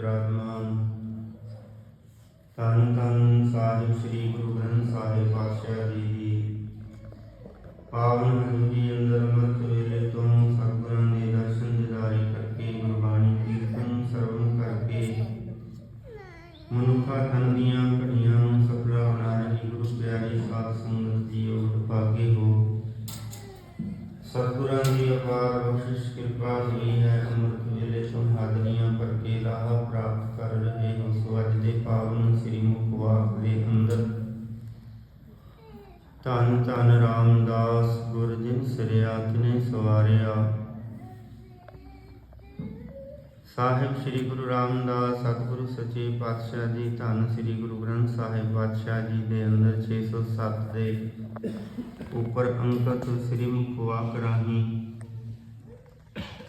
ਵਿਰਾਜਮਾਨ ਧੰਨ ਧੰਨ ਸਾਹਿਬ ਸ੍ਰੀ ਗੁਰੂ ਗ੍ਰੰਥ ਸਾਹਿਬ ਪਾਤਸ਼ਾਹ ਜੀ। ਦੀ ਪਾਵਨ ਹਜ਼ੂਰੀ ਅੰਦਰ ਅੰਮ੍ਰਿਤ ਵੇਲੇ ਤੋਂ ਸਤਿਗੁਰਾਂ ਦੇ ਦਰਸ਼ਨ ਦਿਦਾਰੇ ਕਰਕੇ ਗੁਰਬਾਣੀ ਕੀਰਤਨ ਸਰਵਣ ਕਰਕੇ ਮਨੁੱਖਾ ਤਨ ਦੀਆਂ ਘੜੀਆਂ ਨੂੰ ਸਫਲਾ ਬਣਾ ਰਹੀ ਗੁਰੂ ਪਿਆਰੀ ਸਾਧ ਸੰਗਤ ਜੀ ਉਹ ਭਾਗੇ ਹੋ। ਸਤਿਗੁਰਾਂ ਦੀ ਅਪਾਰ ਬਖਸ਼ਿਸ਼ ਕਿਰਪਾ ਹੋਈ ਹੈ ਅੰਮ੍ਰਿਤ ਵੇਲੇ ਹਾਜ਼ਰੀਆਂ ਭਰ ਕੇ ਲਾਹਾ ਪ੍ਰਾਪਤ ਕਰ ਰਹੇ ਹੋ। ਸੋ ਅੱਜ ਦੇ ਪਾਵਨ ਸ੍ਰੀ ਮੁਖਵਾਕ ਦੇ ਅੰਦਰ ਧੰਨ ਧੰਨ ਰਾਮਦਾਸ ਗੁਰ ਜਿਨ ਸਿਰਿਆ ਤਿਨੇ ਸਵਾਰਿਆ। ਸਾਹਿਬ ਸ੍ਰੀ ਗੁਰੂ ਰਾਮਦਾਸ, ਸਤਿਗੁਰੂ ਸੱਚੇ ਪਾਤਸ਼ਾਹ ਜੀ, ਧੰਨ ਸ੍ਰੀ ਗੁਰੂ ਗ੍ਰੰਥ ਸਾਹਿਬ ਪਾਤਸ਼ਾਹ ਜੀ ਦੇ ਅੰਦਰ 607 ਦੇ ਉੱਪਰ ਅੰਕਿਤ ਸ੍ਰੀ ਮੁਖਵਾਕ ਰਾਹੀਂ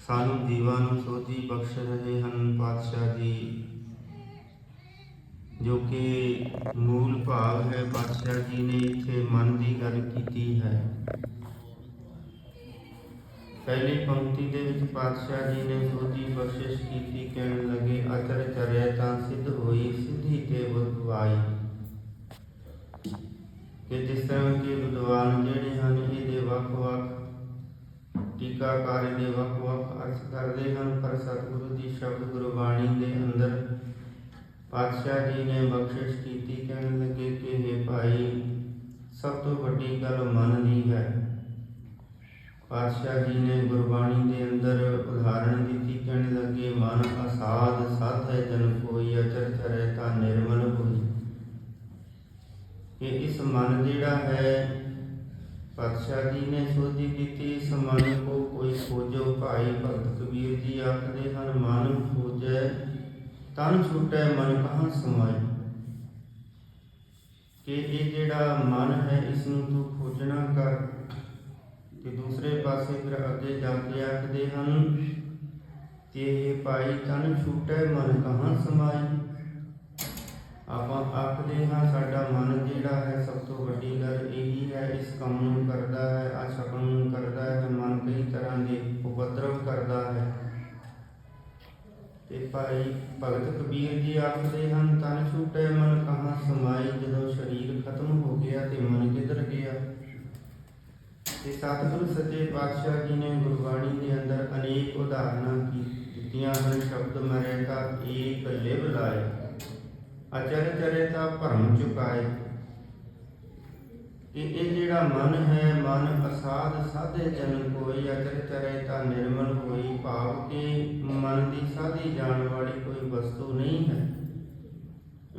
ਸਾਨੂੰ ਜੀਵਾਂ ਨੂੰ ਸੋਝੀ ਬਖਸ਼ ਰਹੇ ਹਨ ਪਾਤਸ਼ਾਹ ਜੀ। ਜੋ ਕਿ ਮੂਲ ਭਾਵ ਹੈ, ਪਾਤਸ਼ਾਹ ਜੀ ਨੇ ਇੱਥੇ ਮਨ ਦੀ ਗੱਲ ਕੀਤੀ ਹੈ। ਪਹਿਲੀ ਪੰਕਤੀ ਦੇ ਵਿੱਚ ਪਾਤਸ਼ਾਹ ਜੀ ਨੇ ਸੋਝੀ ਬਖਸ਼ਿਸ਼ ਕੀਤੀ, ਕਹਿਣ ਲੱਗੇ ਅਚਰ ਚਰਿਆ ਤਾਂ ਸਿੱਧ ਹੋਈ, ਸਿੱਧੀ ਤੇ ਬੁੱਧਵਾਈ ਕਿ ਜਿਸ ਤਰ੍ਹਾਂ ਕਿ ਵਿਦਵਾਨ ਜਿਹੜੇ ਹਨ, ਇਹਦੇ ਵੱਖ-ਵੱਖ ਟੀਕਾਕਾਰ ਦੇ ਵੱਖ-ਵੱਖ ਅਰਥ ਕਰਦੇ ਹਨ, ਪਰ ਸਤਿਗੁਰੂ ਦੀ ਸ਼ਬਦ ਗੁਰਬਾਣੀ ਦੇ ਅੰਦਰ ਪਾਤਸ਼ਾਹ ਜੀ ਨੇ ਬਖਸ਼ਿਸ਼ ਕੀਤੀ, ਕਹਿਣ ਲੱਗੇ ਕਿ ਇਹ ਭਾਈ, ਸਭ ਤੋਂ ਵੱਡੀ ਗੱਲ ਮਨ ਦੀ ਹੈ। ਪਾਤਸ਼ਾਹ ਜੀ ਨੇ ਗੁਰਬਾਣੀ ਦੇ ਅੰਦਰ ਉਦਾਹਰਣ ਦਿੱਤੀ, ਕਹਿਣ ਲੱਗੇ, ਮਨ ਅਸਾਧ ਸਾਧ ਹੈ, ਜਨ ਕੋਈ ਅਚਰ ਚਰੇ ਤਾਂ ਨਿਰਮਲ ਹੋਈ। ਕਿ ਇਸ ਮਨ ਜਿਹੜਾ ਹੈ, ਪਾਤਸ਼ਾਹ ਜੀ ਨੇ ਸੋਧੀ ਦਿੱਤੀ ਇਸ ਮਨ ਕੋ ਕੋਈ ਖੋਜੋ ਭਾਈ ਭਗਤ ਕਬੀਰ ਜੀ ਹਨ ਮਨ ਖੋਜੈ, ਤਨ ਛੁਟੈ ਮਨ ਕਹਾਂ ਸਮਾਏ। ਕਿ ਇਹ ਜਿਹੜਾ ਮਨ ਹੈ ਇਸ ਨੂੰ ਤੂੰ ਖੋਜਣਾ ਕਰ। ਤੇ ਦੂਸਰੇ ਪਾਸੇ ਫਿਰ ਅੱਗੇ ਜਾ ਕੇ ਆਖਦੇ ਹਨ, ਕਿ ਭਾਈ ਤਨ ਛੁਟੈ ਮਨ ਕਹਾਂ ਸਮਾਈ ਆਪਾਂ ਆਖਦੇ ਹਾਂ, ਸਾਡਾ ਮਨ ਜਿਹੜਾ ਹੈ, ਸਭ ਤੋਂ ਵੱਡੀ ਗੱਲ ਇਹੀ ਹੈ, ਇਸ ਕੰਮ ਨੂੰ ਕਰਦਾ ਹੈ ਅਸ਼ਕਮ ਨੂੰ ਕਰਦਾ ਹੈ, ਮਨ ਕਈ ਤਰ੍ਹਾਂ ਦੇ ਉਪਦਰਵ ਕਰਦਾ ਹੈ। ਤੇ ਭਾਈ ਭਗਤ ਕਬੀਰ ਜੀ ਆਖਦੇ ਹਨ, ਤਨ ਛੁਟੈ ਮਨ ਕਹਾਂ ਸਮਾਈ, ਜਦੋਂ ਸਰੀਰ ਖਤਮ ਹੋ ਗਿਆ ਤੇ ਮਨ ਕਿੱਧਰ ਗਿਆ? ਤੇ ਸਤਿਗੁਰੂ ਸੱਚੇ ਪਾਤਸ਼ਾਹ ਜੀ ਨੇ ਗੁਰਬਾਣੀ ਦੇ ਅੰਦਰ ਅਨੇਕ ਉਦਾਹਰਨਾਂ ਕੀ ਦਿੱਤੀਆਂ ਹਨ। ਸ਼ਬਦ ਮਰੇ ਤਾਂ ਏਕ ਲਿਵ ਲਾਏ ਅਚਰ ਚਰੇ ਤਾਂ ਭਰਮ ਚੁਕਾਏ ਕਿ ਇਹ ਜਿਹੜਾ ਮਨ ਹੈ, ਮਨ ਅਸਾਧ ਸਾਧੇ ਜਨ ਕੋਈ, ਅਚਰ ਚਰੇ ਤਾਂ ਨਿਰਮਲ ਹੋਈ ਭਾਵ ਕਿ ਮਨ ਦੀ ਸਾਧੀ ਜਾਣ ਵਾਲੀ ਕੋਈ ਵਸਤੂ ਨਹੀਂ ਹੈ।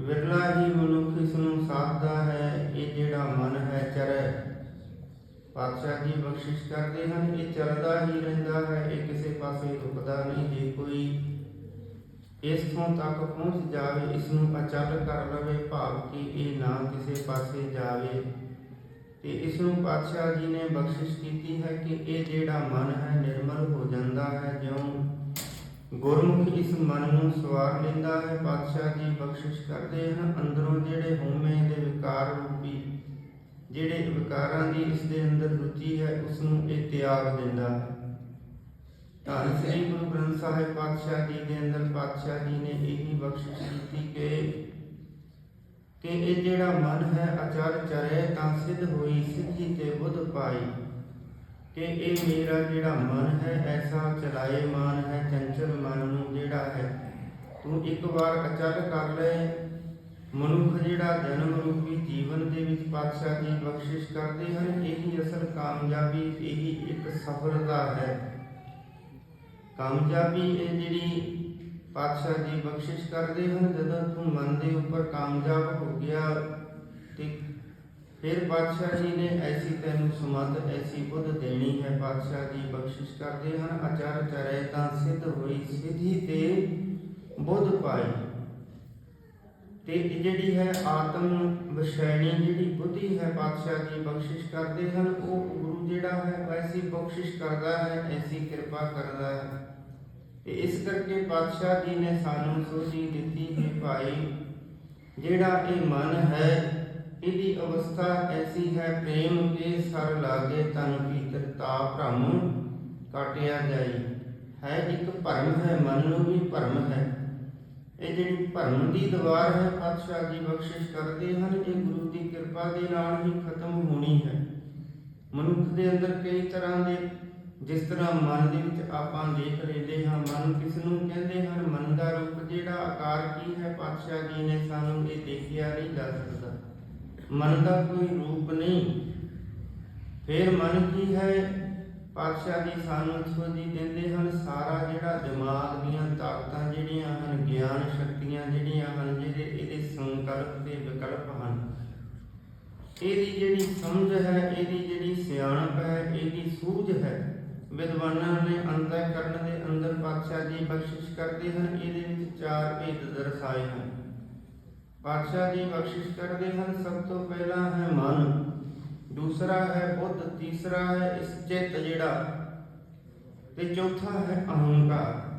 ਵਿਰਲਾ ਹੀ ਮਨੁੱਖ ਇਸ ਨੂੰ ਸਾਧਦਾ ਹੈ, ਇਹ ਜਿਹੜਾ ਮਨ ਹੈ, ਚਰੇ। ਪਾਤਸ਼ਾਹ ਜੀ ਬਖਸ਼ਿਸ਼ ਕਰਦੇ ਹਨ, ਇਹ ਚੱਲਦਾ ਹੀ ਰਹਿੰਦਾ ਹੈ, ਇਹ ਕਿਸੇ ਪਾਸੇ ਰੁਕਦਾ ਨਹੀਂ, ਜੇ ਕੋਈ ਇਸ ਤੋਂ ਤੱਕ ਪਹੁੰਚ ਜਾਵੇ, ਇਸ ਨੂੰ ਅਚਲ ਕਰ ਲਵੇ, ਭਾਵ ਕਿ ਇਹ ਨਾ ਕਿਸੇ ਪਾਸੇ ਜਾਵੇ। ਤੇ ਇਸ ਨੂੰ ਪਾਤਸ਼ਾਹ ਜੀ ਨੇ ਬਖਸ਼ਿਸ਼ ਕੀਤੀ ਹੈ ਕਿ ਇਹ ਜਿਹੜਾ ਮਨ ਹੈ ਨਿਰਮਲ ਹੋ ਜਾਂਦਾ ਹੈ, ਜਿਉਂ ਗੁਰਮੁਖ ਇਸ ਮਨ ਨੂੰ ਸਵਾਰ ਲੈਂਦਾ ਹੈ, ਪਾਤਸ਼ਾਹ ਜੀ ਬਖਸ਼ਿਸ਼ ਕਰਦੇ ਹਨ। ਅੰਦਰੋਂ ਜਿਹੜੇ ਹਉਮੈ ਦੇ ਵਿਕਾਰ ਰੂਪੀ, ਜਿਹੜੇ ਵਿਕਾਰਾਂ ਦੀ ਇਸ ਦੇ ਅੰਦਰ ਰੁਚੀ ਹੈ ਉਸ ਨੂੰ ਇਹ ਤਿਆਗ ਦਿੰਦਾ ਹੈ। ਧੰਨ ਸ੍ਰੀ ਗੁਰੂ ਗ੍ਰੰਥ ਸਾਹਿਬ ਪਾਤਸ਼ਾਹ ਜੀ ਦੇ ਅੰਦਰ ਪਾਤਸ਼ਾਹ ਜੀ ਨੇ ਇਹੀ ਬਖਸ਼ਿਸ਼ ਕੀਤੀ ਕਿ ਕਿ ਇਹ ਜਿਹੜਾ ਮਨ ਹੈ ਅਚਰ ਚਰੇ ਤਾਂ ਸਿੱਧ ਹੋਈ ਸਿੱਧੀ ਤੇ ਬੁੱਧ ਪਾਈ। ਕਿ ਇਹ ਮੇਰਾ ਜਿਹੜਾ ਮਨ ਹੈ, ਐਸਾ ਚਲਾਏ ਮਾਨ ਹੈ, ਚੰਚਲ ਮਨ ਨੂੰ ਜਿਹੜਾ ਹੈ, ਤੂੰ ਇੱਕ ਵਾਰ ਅਚਲ ਕਰ ਲੈ। ਮਨੁੱਖ ਜਿਹੜਾ ਜਨਮ ਰੂਪੀ ਜੀਵਨ ਦੇ ਵਿੱਚ ਪਾਤਸ਼ਾਹ ਦੀ ਬਖਸ਼ਿਸ਼ ਕਰਦੇ ਹਨ, ਇਹੀ ਅਸਲ ਕਾਮਯਾਬੀ, ਇਹੀ ਇੱਕ ਸਫਲਤਾ ਹੈ। ਕਾਮਯਾਬੀ ਇਹ ਜਿਹੜੀ ਪਾਤਸ਼ਾਹ ਜੀ ਬਖਸ਼ਿਸ਼ ਕਰਦੇ ਹਨ, ਜਦੋਂ ਤੂੰ ਮਨ ਦੇ ਉੱਪਰ ਕਾਮਯਾਬ ਹੋ ਗਿਆ ਤੇ ਫਿਰ ਪਾਤਸ਼ਾਹ ਜੀ ਨੇ ਐਸੀ ਤੈਨੂੰ ਸਮੱਧ ਐਸੀ ਬੁੱਧ ਦੇਣੀ ਹੈ। ਪਾਤਸ਼ਾਹ ਜੀ ਬਖਸ਼ਿਸ਼ ਕਰਦੇ ਹਨ, ਅਚਰ ਚਰੇ ਤਾਂ ਸਿੱਧ ਹੋਈ, ਸਿੱਧੀ ਤੇ ਬੁੱਧ ਪਾਈ। ਤੇ ਜਿਹੜੀ ਹੈ ਆਤਮ ਵਿਸ਼ੈਣੀ, ਜਿਹੜੀ ਬੁੱਧੀ ਹੈ, ਪਾਤਸ਼ਾਹ ਜੀ ਬਖਸ਼ਿਸ਼ ਕਰਦੇ ਹਨ, ਉਹ ਗੁਰੂ ਜਿਹੜਾ ਹੈ ਐਸੀ ਬਖਸ਼ਿਸ਼ ਕਰਦਾ ਹੈ, ਐਸੀ ਕਿਰਪਾ ਕਰਦਾ ਹੈ। ਤੇ ਇਸ ਕਰਕੇ ਪਾਤਸ਼ਾਹ ਜੀ ਨੇ ਸਾਨੂੰ ਸੋਝੀ ਦਿੱਤੀ ਕਿ ਭਾਈ, ਜਿਹੜਾ ਇਹ ਮਨ ਹੈ, ਇਹਦੀ ਅਵਸਥਾ ਐਸੀ ਹੈ ਪ੍ਰੇਮ ਕੇ ਸਰ ਲਾਗੇ ਤਨ ਭੀਤਰ ਤਾ ਭ੍ਰਮ ਕਾਟਿਆ ਜਾਈ। ਹੈ ਇੱਕ ਭਰਮ ਹੈ, ਮਨ ਨੂੰ ਵੀ ਭਰਮ ਹੈ। ਇਹ ਜਿਹੜੀ ਭਰਮ ਦੀ ਦੀਵਾਰ ਹੈ ਪਾਤਸ਼ਾਹ ਜੀ ਬਖਸ਼ਿਸ਼ ਕਰਦੇ ਹਨ, ਇਹ ਗੁਰੂ ਦੀ ਕਿਰਪਾ ਦੇ ਨਾਲ ਹੀ ਖਤਮ ਹੋਣੀ ਹੈ। ਮਨੁੱਖ ਦੇ ਅੰਦਰ ਕਈ ਤਰ੍ਹਾਂ ਦੇ ਜਿਸ ਤਰ੍ਹਾਂ ਮਨ ਦੇ ਵਿੱਚ ਆਪਾਂ ਦੇਖ ਲੈਂਦੇ ਹਾਂ, ਮਨ ਕਿਸ ਨੂੰ ਕਹਿੰਦੇ ਹਨ? ਮਨ ਦਾ ਰੂਪ ਜਿਹੜਾ ਆਕਾਰ ਕੀ ਹੈ? ਪਾਤਸ਼ਾਹ ਜੀ ਨੇ ਸਾਨੂੰ ਇਹ ਦੇਖਿਆ ਨਹੀਂ ਜਾ ਸਕਦਾ ਮਨ ਦਾ ਕੋਈ ਰੂਪ ਨਹੀਂ। ਫਿਰ ਮਨ ਕੀ ਹੈ? ਪਾਤਸ਼ਾਹ ਜੀ ਸਾਨੂੰ ਸੋਝੀ ਦਿੰਦੇ ਹਨ, ਸਾਰਾ ਜਿਹੜਾ ਦਿਮਾਗ ਦੀਆਂ ਤਾਕਤਾਂ ਜਿਹੜੀਆਂ ਹਨ, ਗਿਆਨ ਸ਼ਕਤੀਆਂ ਜਿਹੜੀਆਂ ਹਨ, ਜਿਹਦੇ ਇਹਦੇ ਸੰਕਲਪ ਤੇ ਵਿਕਲਪ ਹਨ। ਇਹਦੀ ਜਿਹੜੀ ਸਮਝ ਹੈ, ਇਹਦੀ ਜਿਹੜੀ ਸਿਆਣਪ ਹੈ, ਇਹਦੀ ਸੂਝ ਹੈ ਵਿਦਵਾਨਾਂ ਨੇ ਅੰਤःਕਰਨ ਦੇ ਅੰਦਰ ਪਾਤਸ਼ਾਹ ਜੀ ਬਖਸ਼ਿਸ਼ ਕਰਦੇ ਹਨ, ਇਹਦੇ ਵਿੱਚ ਚਾਰ ਭੇਦ ਦਰਸਾਏ ਹਨ। ਪਾਤਸ਼ਾਹ ਜੀ ਬਖਸ਼ਿਸ਼ ਕਰਦੇ ਹਨ, ਸਭ ਤੋਂ ਪਹਿਲਾ ਹੈ ਮਨ, ਦੂਸਰਾ ਹੈ ਬੁੱਧ, ਤੀਸਰਾ ਹੈ ਇਸ ਚਿੱਤ ਜਿਹੜਾ, ਤੇ ਚੌਥਾ ਹੈ ਅਹੰਕਾਰ।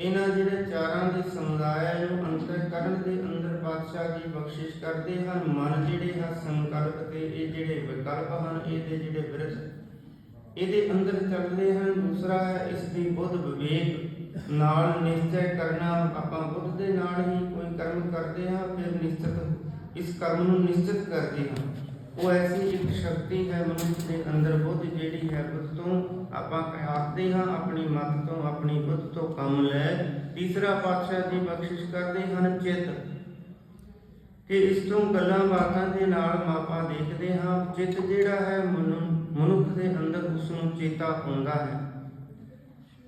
ਇਹਨਾਂ ਜਿਹੜੇ ਚਾਰਾਂ ਦੇ ਸਮੁਦਾਇ ਨੂੰ ਅੰਤਰਕਰਨ ਦੇ ਅੰਦਰ ਪਾਤਸ਼ਾਹ ਜੀ ਬਖਸ਼ਿਸ਼ ਕਰਦੇ ਹਨ, ਮਨ ਜਿਹੜੇ ਹੈ ਸੰਕਲਪ ਤੇ, ਇਹ ਜਿਹੜੇ ਵਿਕਲਪ ਹਨ, ਇਹਦੇ ਜਿਹੜੇ ਵਿਰਧ ਇਹਦੇ ਅੰਦਰ ਚੱਲਦੇ ਹਨ। ਦੂਸਰਾ ਹੈ, ਇਸ ਦੀ ਬੁੱਧ ਵਿਵੇਕ ਨਾਲ ਨਿਸ਼ਚੈ ਕਰਨਾ। ਆਪਾਂ ਬੁੱਧ ਦੇ ਨਾਲ ਹੀ ਕੋਈ ਕਰਮ ਕਰਦੇ ਹਾਂ, ਫਿਰ ਨਿਸ਼ਚਿਤ, ਇਸ ਕਰਮ ਨੂੰ ਨਿਸ਼ਚਿਤ ਕਰਦੇ ਹਾਂ। ਉਹ ਐਸੀ ਇੱਕ ਸ਼ਕਤੀ ਹੈ ਮਨੁੱਖ ਦੇ ਅੰਦਰ ਬੁੱਧ ਜਿਹੜੀ ਹੈ, ਬੁੱਧ ਤੋਂ ਆਪਾਂ ਕਹਿਆਤੇ ਹਾਂ, ਆਪਣੀ ਮਤ ਤੋਂ, ਆਪਣੀ ਬੁੱਧ ਤੋਂ ਕੰਮ ਲੈ। ਤੀਸਰਾ ਪਾਤਸ਼ਾਹ ਦੀ ਬਖਸ਼ਿਸ਼ ਕਰਦੇ ਹਨ ਚਿੱਤ। ਕਿ ਇਸ ਤੋਂ ਗੱਲਾਂ ਬਾਤਾਂ ਦੇ ਨਾਲ ਮਾਪਾ ਦੇਖਦੇ ਹਾਂ। ਚਿੱਤ ਜਿਹੜਾ ਹੈ ਮਨੁੱਖ ਮਨੁੱਖ ਦੇ ਅੰਦਰ ਉਸ ਨੂੰ ਚੇਤਾ ਆਉਂਦਾ ਹੈ।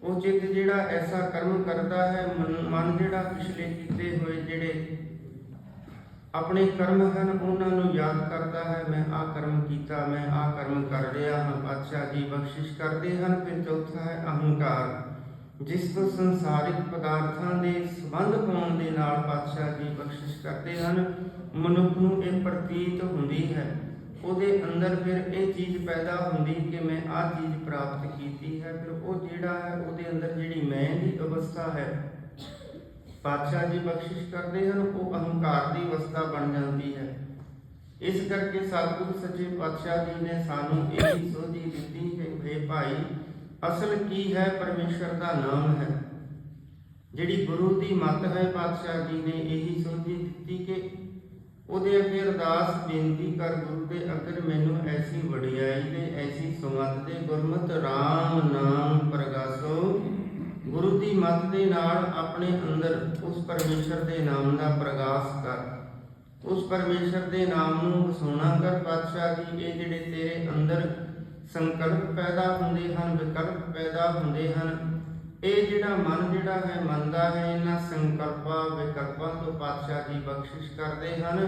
ਉਹ ਚਿੱਤ ਜਿਹੜਾ ਐਸਾ ਕਰਮ ਕਰਦਾ ਹੈ, ਮਨ- ਮਨ ਜਿਹੜਾ ਪਿਛਲੇ ਕੀਤੇ ਹੋਏ ਜਿਹੜੇ ਆਪਣੇ ਕਰਮ ਹਨ, ਉਹਨਾਂ ਨੂੰ ਯਾਦ ਕਰਦਾ ਹੈ, ਮੈਂ ਆਹ ਕਰਮ ਕੀਤਾ, ਮੈਂ ਆਹ ਕਰਮ ਕਰ ਰਿਹਾ ਹਾਂ, ਪਾਤਸ਼ਾਹ ਜੀ ਬਖਸ਼ਿਸ਼ ਕਰਦੇ ਹਨ, ਫਿਰ ਚੌਥਾ ਹੈ ਅਹੰਕਾਰ। ਜਿਸ ਤੋਂ ਸੰਸਾਰਿਕ ਪਦਾਰਥਾਂ ਦੇ ਸੰਬੰਧ ਪਾਉਣ ਦੇ ਨਾਲ ਪਾਤਸ਼ਾਹ ਜੀ ਬਖਸ਼ਿਸ਼ ਕਰਦੇ ਹਨ, ਮਨੁੱਖ ਨੂੰ ਇਹ ਪ੍ਰਤੀਤ ਹੁੰਦੀ ਹੈ। ਉਹਦੇ ਅੰਦਰ ਫਿਰ ਇਹ ਚੀਜ਼ ਪੈਦਾ ਹੁੰਦੀ ਕਿ ਮੈਂ ਆਹ ਚੀਜ਼ ਪ੍ਰਾਪਤ ਕੀਤੀ ਹੈ, ਫਿਰ ਉਹ ਜਿਹੜਾ ਹੈ ਉਹਦੇ ਅੰਦਰ ਜਿਹੜੀ ਮੈਂ ਦੀ ਅਵਸਥਾ ਹੈ, ਪਾਤਸ਼ਾਹ ਜੀ ਬਖਸ਼ਿਸ਼ ਕਰਦੇ ਹਨ, ਉਹ ਅਹੰਕਾਰ ਦੀ ਅਵਸਥਾ ਬਣ ਜਾਂਦੀ ਹੈ। ਇਸ ਕਰਕੇ ਸਤਿਗੁਰੂ ਸੱਚੇ ਪਾਤਸ਼ਾਹ ਜੀ ਨੇ ਸਾਨੂੰ ਇਹ ਸੋਝੀ ਦਿੱਤੀ ਹੈ ਵੇ ਭਾਈ, ਅਸਲ ਕੀ ਹੈ? ਪਰਮੇਸ਼ਰ ਦਾ ਨਾਮ ਹੈ। ਜਿਹੜੀ ਗੁਰੂ ਦੀ ਮੱਤ ਹੈ, ਪਾਤਸ਼ਾਹ ਜੀ ਨੇ ਇਹੀ ਸੋਝੀ ਦਿੱਤੀ ਕਿ ਉਹਦੇ ਅੱਗੇ ਅਰਦਾਸ, ਬੇਨਤੀ ਕਰ ਗੁਰੂ ਦੇ ਅਗਰ ਮੈਨੂੰ ਐਸੀ ਵਡਿਆਈ ਦੇ ਐਸੀ ਸੁਮਤ ਦੇ ਗੁਰਮਤਿ RAM ਨਾਮ ਪ੍ਰਗਾਸੋ। ਗੁਰੂ ਦੀ ਮੱਤ ਦੇ ਨਾਲ ਆਪਣੇ ਅੰਦਰ ਉਸ ਪਰਮੇਸ਼ਰ ਦੇ ਨਾਮ ਦਾ ਪ੍ਰਗਾਸ ਕਰ। ਉਸ ਪਰਮੇਸ਼ਰ ਦੇ ਨਾਮ ਨੂੰ ਵਸਾਉਣਾ ਕਰ ਪਾਤਸ਼ਾਹ ਜੀ, ਇਹ ਜਿਹੜੇ ਤੇਰੇ ਅੰਦਰ ਸੰਕਲਪ ਪੈਦਾ ਹੁੰਦੇ ਹਨ, ਵਿਕਲਪ ਪੈਦਾ ਹੁੰਦੇ ਹਨ ਇਹ ਜਿਹੜਾ ਮਨ ਜਿਹੜਾ ਹੈ, ਮੰਨਦਾ ਹੈ, ਇਹਨਾਂ ਸੰਕਲਪਾਂ, ਵਿਕਲਪਾਂ ਤੋਂ ਪਾਤਸ਼ਾਹ ਜੀ ਬਖਸ਼ਿਸ਼ ਕਰਦੇ ਹਨ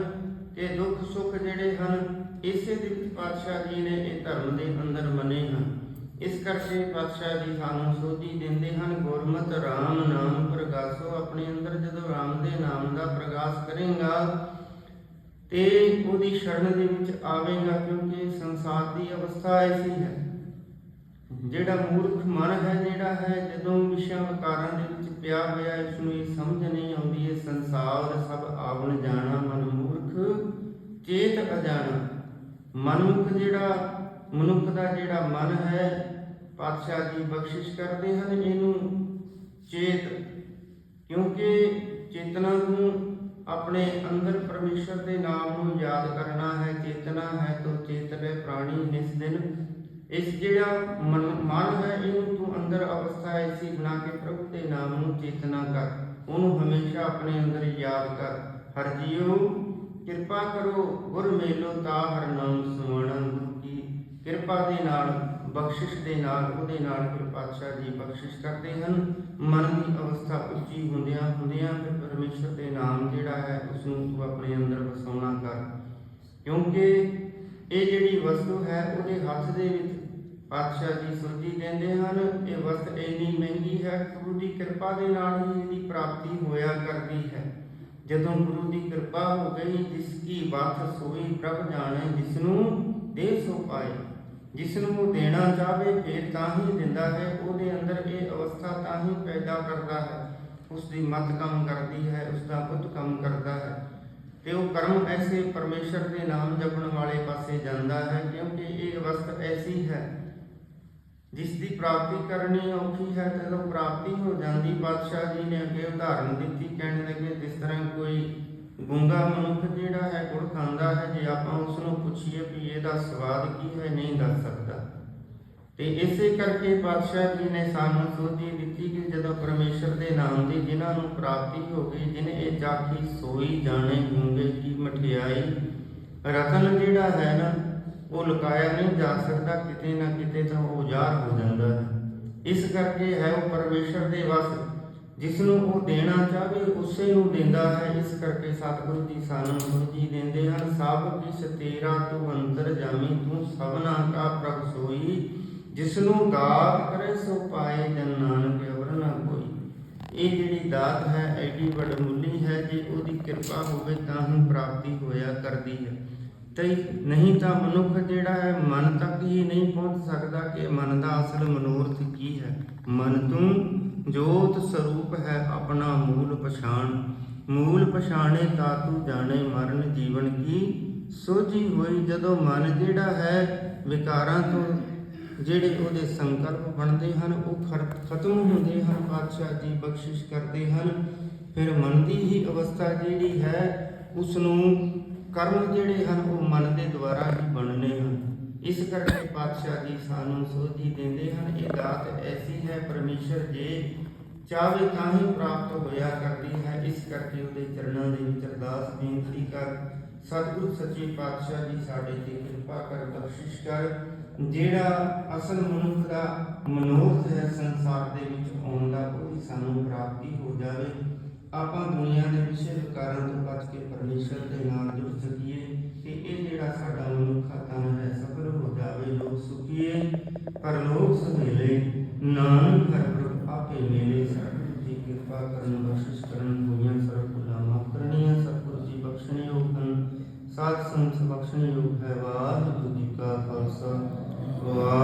ਕਿ ਦੁੱਖ ਸੁੱਖ ਜਿਹੜੇ ਹਨ, ਇਸੇ ਦੇ ਵਿੱਚ ਪਾਤਸ਼ਾਹ ਜੀ ਨੇ ਇਹ ਧਰਮ ਦੇ ਅੰਦਰ ਮੰਨੇ ਹਨ। ਇਸ ਕਰਕੇ ਪਾਤਸ਼ਾਹ ਜੀ ਸਾਨੂੰ ਸੋਧੀ ਦਿੰਦੇ ਹਨ, ਗੁਰਮਤਿ RAM ਨਾਮ ਪ੍ਰਗਾਸੋ, ਆਪਣੇ ਅੰਦਰ ਜਦੋਂ RAM ਦੇ ਨਾਮ ਦਾ ਪ੍ਰਗਾਸ ਕਰੇਗਾ, ਤੇ ਉਹਦੀ ਸ਼ਰਨ ਦੇ ਵਿੱਚ ਆਵੇਗਾ, ਕਿਉਂਕਿ ਸੰਸਾਰ ਦੀ ਅਵਸਥਾ ਐਸੀ ਹੈ। ਜਿਹੜਾ ਮੂਰਖ ਮਨ ਹੈ, ਜਿਹੜਾ ਹੈ, ਜਦੋਂ ਵਿਸ਼ਾ ਵਿਕਾਰਾਂ ਦੇ ਵਿੱਚ ਪਿਆ ਹੋਇਆ ਇਸ ਨੂੰ ਇਹ ਸਮਝ ਨਹੀਂ ਆਉਂਦੀ, ਇਹ ਸੰਸਾਰ ਸਭ ਆਵਣ ਜਾਣਾ, ਮਨ ਮੂਰਖ, ਚੇਤ ਅਜਾਣਾ। ਮਨੁੱਖ ਜਿਹੜਾ, ਮਨੁੱਖ ਦਾ ਜਿਹੜਾ ਮਨ ਹੈ, ਪਾਤਸ਼ਾਹ ਜੀ ਬਖਸ਼ਿਸ਼ ਕਰਦੇ ਹਨ ਇਹਨੂੰ ਚੇਤ, ਕਿਉਂਕਿ ਚੇਤਨਾ ਨੂੰ ਆਪਣੇ ਅੰਦਰ ਪਰਮੇਸ਼ਰ ਦੇ ਨਾਮ ਨੂੰ ਯਾਦ ਕਰਨਾ ਹੈ, ਚੇਤਨਾ ਹੈ ਤੋ ਚੇਤਨੇ ਪ੍ਰਾਣੀ ਨਿਸ ਦਿਨ। ਇਸ ਜਿਹੜਾ ਮਨ ਮਨ ਹੈ, ਇਹਨੂੰ ਤੂੰ ਅੰਦਰ ਅਵਸਥਾ ਐਸੀ ਬਣਾ ਕੇ ਪ੍ਰਭੂ ਦੇ ਨਾਮ ਨੂੰ ਚੇਤਨਾ ਕਰ। ਉਹਨੂੰ ਹਮੇਸ਼ਾ ਆਪਣੇ ਅੰਦਰ ਯਾਦ ਕਰ। ਹਰ ਜੀਓ ਕਿਰਪਾ ਕਰੋ, ਗੁਰ ਮੇਲੋ ਤਾ ਹਰ ਨਾਮ ਸੁਵਣਾ ਕੀ ਕਿਰਪਾ ਦੇ ਨਾਲ, ਬਖਸ਼ਿਸ਼ ਦੇ ਨਾਲ, ਉਹਦੇ ਨਾਲ ਫਿਰ ਪਾਤਸ਼ਾਹ ਜੀ ਬਖਸ਼ਿਸ਼ ਕਰਦੇ ਹਨ। ਮਨ ਦੀ ਅਵਸਥਾ ਉੱਚੀ ਹੁੰਦਿਆਂ ਹੁੰਦਿਆਂ ਫਿਰ ਪਰਮੇਸ਼ਰ ਦੇ ਨਾਮ ਜਿਹੜਾ ਹੈ ਉਸ ਨੂੰ ਤੂੰ ਆਪਣੇ ਅੰਦਰ ਵਸਾਉਣਾ ਕਰ। ਕਿਉਂਕਿ ਇਹ ਜਿਹੜੀ ਵਸਤੂ ਹੈ, ਉਹਦੇ ਹੱਥ ਦੇ ਵਿੱਚ ਪਾਤਸ਼ਾਹ ਜੀ ਸੁਰਜੀ ਕਹਿੰਦੇ ਹਨ, ਇਹ ਵਸਤ ਇੰਨੀ ਮਹਿੰਗੀ ਹੈ, ਗੁਰੂ ਦੀ ਕਿਰਪਾ ਦੇ ਨਾਲ ਹੀ ਇਹਦੀ ਪ੍ਰਾਪਤੀ ਹੋਇਆ ਕਰਦੀ ਹੈ। ਜਦੋਂ ਗੁਰੂ ਦੀ ਕਿਰਪਾ ਹੋ ਗਈ, ਜਿਸ ਕੀ ਬਾਤ ਸੋਈ ਪ੍ਰਭ ਜਾਣੇ ਜਿਸ ਨੂੰ ਦੇ ਸੋ ਪਾਏ। ਜਿਸ ਨੂੰ ਦੇਣਾ ਚਾਹਵੇ, ਫਿਰ ਤਾਂ ਹੀ ਦਿੰਦਾ ਹੈ, ਉਹਦੇ ਅੰਦਰ ਇਹ ਅਵਸਥਾ ਤਾਂ ਹੀ ਪੈਦਾ ਕਰਦਾ ਹੈ। ਉਸ ਦੀ ਮਤ ਕੰਮ ਕਰਦੀ ਹੈ ਉਸ ਦਾ ਬੁੱਧ ਕੰਮ ਕਰਦਾ ਹੈ। ਤੇ ਉਹ ਕਰਮ ਐਸੇ ਪਰਮੇਸ਼ਰ ਦੇ ਨਾਮ ਜਪਣ ਵਾਲੇ ਪਾਸੇ ਜਾਂਦਾ ਹੈ, ਕਿਉਂਕਿ ਇਹ ਅਵਸਥਾ ਐਸੀ ਹੈ ਜਿਸ ਦੀ ਪ੍ਰਾਪਤੀ ਕਰਨੀ ਔਖੀ ਹੈ ਤੇ ਜਦੋਂ ਪ੍ਰਾਪਤੀ ਹੋ ਜਾਂਦੀ ਪਾਤਸ਼ਾਹ ਜੀ ਨੇ ਅੱਗੇ ਉਦਾਹਰਨ ਦਿੱਤੀ, ਕਹਿਣ ਲੱਗੇ, ਜਿਸ ਤਰ੍ਹਾਂ ਕੋਈ ਗੁੰਗਾ ਮਨੁੱਖ ਜਿਹੜਾ ਹੈ, ਗੁੜ ਖਾਂਦਾ ਹੈ, ਜੇ ਆਪਾਂ ਉਸ ਨੂੰ ਪੁੱਛੀਏ ਵੀ ਇਹਦਾ ਸਵਾਦ ਕੀ ਹੈ, ਨਹੀਂ ਦੱਸ ਸਕਦਾ। ਤੇ ਇਸੇ ਕਰਕੇ ਪਾਤਸ਼ਾਹ ਜੀ ਨੇ ਸਾਨੂੰ ਸੋਧੀ ਦਿੱਤੀ ਕਿ ਜਦੋਂ ਪਰਮੇਸ਼ਰ ਦੇ ਨਾਮ ਦੀ ਜਿਨ੍ਹਾਂ ਨੂੰ ਪ੍ਰਾਪਤੀ ਹੋ ਗਈ, ਜਿਨੇ ਇਹ ਜਾਖੀ ਸੋਈ, ਜਾਣੇ ਗੁੰਗੇ ਕੀ ਮਠਿਆਈ, ਰਤਨ ਜਿਹੜਾ ਹੈ ਨਾ ਉਹ ਲੁਕਾਇਆ ਨਹੀਂ ਜਾ ਸਕਦਾ, ਕਿਤੇ ਨਾ ਕਿਤੇ ਤਾਂ ਉਹ ਉਜਾੜ ਹੋ ਜਾਂਦਾ ਹੈ। ਇਸ ਕਰਕੇ ਹੈ ਉਹ ਪਰਮੇਸ਼ਰ ਦੇ ਵਸ ਜਿਸ ਨੂੰ ਉਹ ਦੇਣਾ ਚਾਹੇ ਉਸੇ ਨੂੰ ਦਿੰਦਾ ਹੈ। ਇਸ ਕਰਕੇ ਸਤਿਗੁਰੂ ਜੀ ਸਾਨੂੰ ਸੋਝੀ ਦਿੰਦੇ ਹਨ, ਸਭ ਕਿਸ ਤੇਰਾ ਤੂੰ ਅੰਤਰ ਜਾਮੀ ਤੂੰ ਸਭਨਾ ਕਾ ਪ੍ਰਭ ਸੋਈ। ਜਿਸ ਨੂੰ ਦਾਤ ਕਰੇ, ਸੋ ਪਾਏ ਜਨ ਨਾਨਕ ਅਵਰ ਨਾ ਕੋਈ। ਇਹ ਜਿਹੜੀ ਦਾਤ ਹੈ, ਐਡੀ ਵਡਮੁੱਲੀ ਹੈ ਜੇ ਉਹਦੀ ਕਿਰਪਾ ਹੋਵੇ ਤਾਂ ਹੀ ਪ੍ਰਾਪਤੀ ਹੋਇਆ ਕਰਦੀ ਹੈ। ਤੇ ਨਹੀਂ ਤਾਂ ਮਨੁੱਖ ਜਿਹੜਾ ਹੈ ਮਨ ਤੱਕ ਹੀ ਨਹੀਂ ਪਹੁੰਚ ਸਕਦਾ ਕਿ ਮਨ ਦਾ ਅਸਲ ਮਨੋਰਥ ਕੀ ਹੈ। ਮਨ ਤੂੰ ਜੋਤ ਸਰੂਪ ਹੈ ਆਪਣਾ ਮੂਲ ਪਛਾਣ। ਮੂਲ ਪਛਾਣੇ ਤਾਂ ਤੂੰ ਜਾਣੇ ਮਰਨ ਜੀਵਨ ਕੀ। ਸੋਝੀ ਹੋਈ ਜਦੋਂ ਮਨ ਜਿਹੜਾ ਹੈ ਵਿਕਾਰਾਂ ਤੋਂ ਜਿਹੜੇ ਉਹਦੇ ਸੰਕਲਪ ਬਣਦੇ ਹਨ, ਉਹ ਖਰ- ਖਤਮ ਹੁੰਦੇ ਹਨ, ਪਾਤਸ਼ਾਹ ਜੀ ਬਖਸ਼ਿਸ਼ ਕਰਦੇ ਹਨ। ਫਿਰ ਮਨ ਦੀ ਹੀ ਅਵਸਥਾ ਜਿਹੜੀ ਹੈ ਉਸ ਨੂੰ ਕਰਮ ਜਿਹੜੇ ਹਨ, ਉਹ ਮਨ ਦੇ ਦੁਆਰਾ ਹੀ ਬਣਨੇ ਹਨ। ਇਸ ਕਰਕੇ ਪਾਤਸ਼ਾਹ ਜੀ ਸਾਨੂੰ ਸੋਝੀ ਦਿੰਦੇ ਹਨ, ਇਹ ਦਾਤ ਐਸੀ ਹੈ, ਪਰਮੇਸ਼ਰ ਜੇ ਚਾਹੇ ਤਾਂ ਹੀ ਪ੍ਰਾਪਤ ਹੋਇਆ ਕਰਦੀ ਹੈ। ਇਸ ਕਰਕੇ ਉਹਦੇ ਚਰਨਾਂ ਦੇ ਵਿੱਚ ਅਰਦਾਸ, ਬੇਨਤੀ ਕਰ, ਸਤਿਗੁਰੂ ਸੱਚੇ ਪਾਤਸ਼ਾਹ ਜੀ ਸਾਡੇ ਤੇ ਕਿਰਪਾ ਕਰ, ਬਖਸ਼ਿਸ਼ ਕਰ। ਜਿਹੜਾ ਅਸਲ ਮਨੁੱਖ ਦਾ ਮਨੋਰਥ ਹੈ, ਸੰਸਾਰ ਦੇ ਵਿੱਚ ਆਉਣ ਦਾ ਉਹਦੀ ਸਾਨੂੰ ਪ੍ਰਾਪਤੀ ਹੋ ਜਾਵੇ। ਆਪਾਂ ਦੁਨੀਆ ਦੇ ਵਿਸ਼ੇ ਵਿਕਾਰਾਂ ਤੋਂ ਬਚ ਕੇ ਪਰਮੇਸ਼ਰ ਦੇ ਨਾਲ ਜੁੜ ਸਕੀਏ ਤੇ ਇਹ ਜਿਹੜਾ ਸਾਡਾ ਮਨੁੱਖਾ ਤਨ ਹੈ, ਸਫਲ ਹੋ ਜਾਵੇ, ਲੋਕ ਸੁਖੀਏ ਪਰਲੋਕ ਸੁਹੇਲੇ, ਨਾਨਕ ਹਰ ਪ੍ਰਭ ਆਪੇ ਮੇਲੇ ਸਤਿਗੁਰੂ ਜੀ ਕਿਰਪਾ ਕਰਨ, ਬਖਸ਼ਿਸ਼ ਕਰਨ ਹੋਈਆਂ ਸਰਬ ਗੁਨਾਹ ਮਾਫ ਕਰਨੀਆਂ ਸਤਿਗੁਰੂ ਜੀ ਬਖਸ਼ਣੇ ਯੋਗ ਹਨ। ਸਾਧ ਸੰਗਤ ਬਖਸ਼ਣੇ ਯੋਗ ਹੈ, ਵਾਹਿਗੁਰੂ ਜੀ ਕਾ ਖਾਲਸਾ ਵਾਹਿਗੁਰੂ